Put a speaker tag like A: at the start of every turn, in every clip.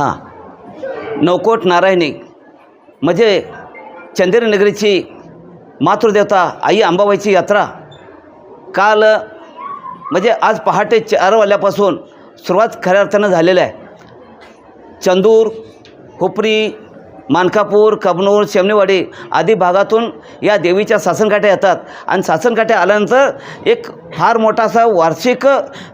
A: हां. नवकोट नारायणी. म्हणजे चंद्रनगरीची मातृदेवता आई अंबाबाईची यात्रा. काल म्हणजे आज पहाटे चार वाजल्यापासून सुरुवात खऱ्या अर्थानं झालेलं आहे. चंदूर हुपरी मानकापूर कबनूर शेमनेवाडी आदी भागातून या देवीच्या सासनकाठ्या येतात. आणि सासनकाठ्या आल्यानंतर एक फार मोठा असा वार्षिक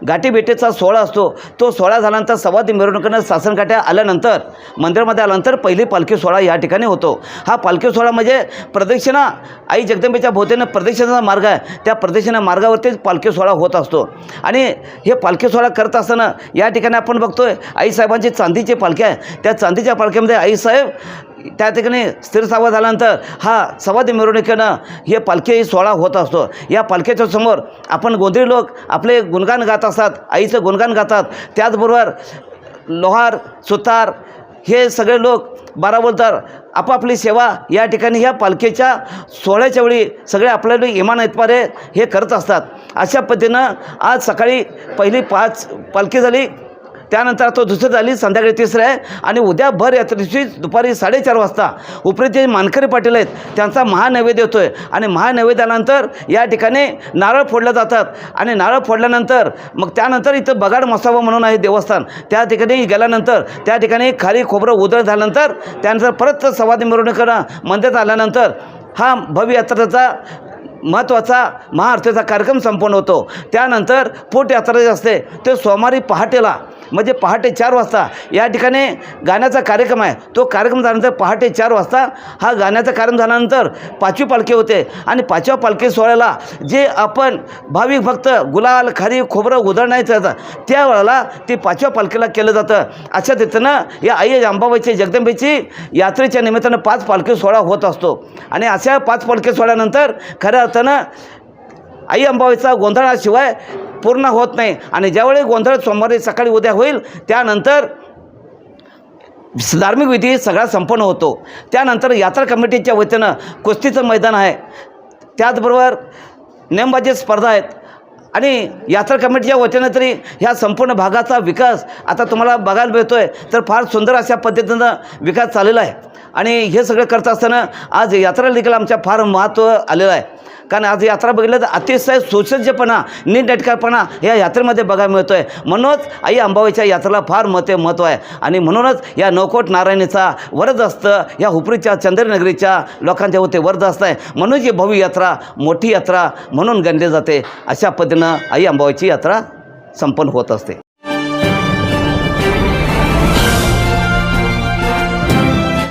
A: गाठीभेटीचा सोहळा असतो. तो सोहळा झाल्यानंतर सवादी मिरवणुकीनं सासनकाठ्या आल्यानंतर मंदिरामध्ये आल्यानंतर पहिली पालखी सोहळा या ठिकाणी होतो. हा पालखी सोहळा म्हणजे प्रदक्षिणा आई जगदंबेच्या भोवतीनं प्रदक्षिणाचा मार्ग आहे. त्या प्रदक्षिणा मार्गावरतीच पालखी सोहळा होत असतो. आणि हे पालखी सोहळा करत असताना या ठिकाणी आपण बघतोय आईसाहेबांची चांदीची पालखी आहे. त्या चांदीच्या पालखीमध्ये आईसाहेब त्या ठिकाणी स्थिरसावा झाल्यानंतर हा सवादी मिरवणुकीनं हे पालखी सोहळा होत असतो. या पालखीच्या समोर आपण गोंधळी लोक आपले गुणगान गात असतात आईचं गुणगान गातात. त्याचबरोबर लोहार सुतार हे सगळे लोक बारा बोलतात आपापली सेवा या ठिकाणी ह्या पालखीच्या सोहळ्याच्या वेळी सगळे आपल्याला इमान ऐतपारे हे करत असतात. अशा पद्धतीनं आज सकाळी पहिली पाच पालखी झाली. त्यानंतर तो दुसरी झाली संध्याकाळी तिसरं आहे. आणि उद्या भर यात्रे दिवशी दुपारी साडेचार वाजता उपरी जे मानकरी पाटील आहेत त्यांचा महानैवेद्य येतो आहे आणि महानैवेद्यानंतर या ठिकाणी नारळ फोडलं जातात. आणि नारळ फोडल्यानंतर मग त्यानंतर इथं बगाड मसावा म्हणून आहे देवस्थान. त्या ठिकाणी गेल्यानंतर त्या ठिकाणी खाली खोबरं उदळ झाल्यानंतर त्यानंतर परत संवादी मिरवणुकीनं मंदिरात आल्यानंतर हा भव्य यात्रेचा महत्त्वाचा महाआरतीचा कार्यक्रम संपन्न होतो. त्यानंतर पोटयात्रा जे असते ते सोमवारी पहाटेला म्हणजे पहाटे चार वाजता. या ठिकाणी गाण्याचा कार्यक्रम आहे. तो कार्यक्रम झाल्यानंतर पहाटे चार वाजता हा गाण्याचा कार्यक्रम झाल्यानंतर पाचवी पालखी होते. आणि पाचव्या पालखी सोहळ्याला जे आपण भाविक भक्त गुलाल खारी खोबरं उधळण्याचं जातं त्यावेळेला ते पाचव्या पालखीला केलं जातं. अशा रीतीनं या आई अंबाबाईची जगदंबेची यात्रेच्या निमित्तानं पाच पालखी सोहळा होत असतो. आणि अशा पाच पालखी सोहळ्यानंतर खऱ्या अर्थानं आई अंबाबाईचा गोंधळाशिवाय पूर्ण होत नाही. आणि ज्यावेळी गोंधळ सोमवारी सकाळी उद्या होईल त्यानंतर धार्मिक विधी सगळा संपन्न होतो. त्यानंतर यात्रा कमिटीच्या वतीनं कुस्तीचं मैदान आहे. त्याचबरोबर नेमबाजी स्पर्धा आहेत. आणि यात्रा कमिटीच्या वतीनं तरी ह्या संपूर्ण भागाचा विकास आता तुम्हाला बघायला मिळतो आहे तर फार सुंदर अशा पद्धतीनं विकास चाललेला आहे. आणि हे सगळं करत असताना आज यात्रा देखील आमच्या फार महत्त्व आलेलं आहे. कारण आज यात्रा बघितलं तर अतिशय सुसज्जपणा नीटनेटकेपणा या यात्रेमध्ये बघायला मिळतो आहे म्हणूनच आई अंबाबाईच्या यात्रेला फार मते महत्त्व आहे. आणि म्हणूनच या नौकोट नारायणीचा वरद असतं या हुपरीच्या चंद्रनगरीच्या लोकांच्या होते वरद असतं. आहे म्हणून ही भव्य यात्रा मोठी यात्रा म्हणून गणली जाते. अशा पद्धतीनं आई अंबाबाईची यात्रा संपन्न होत असते.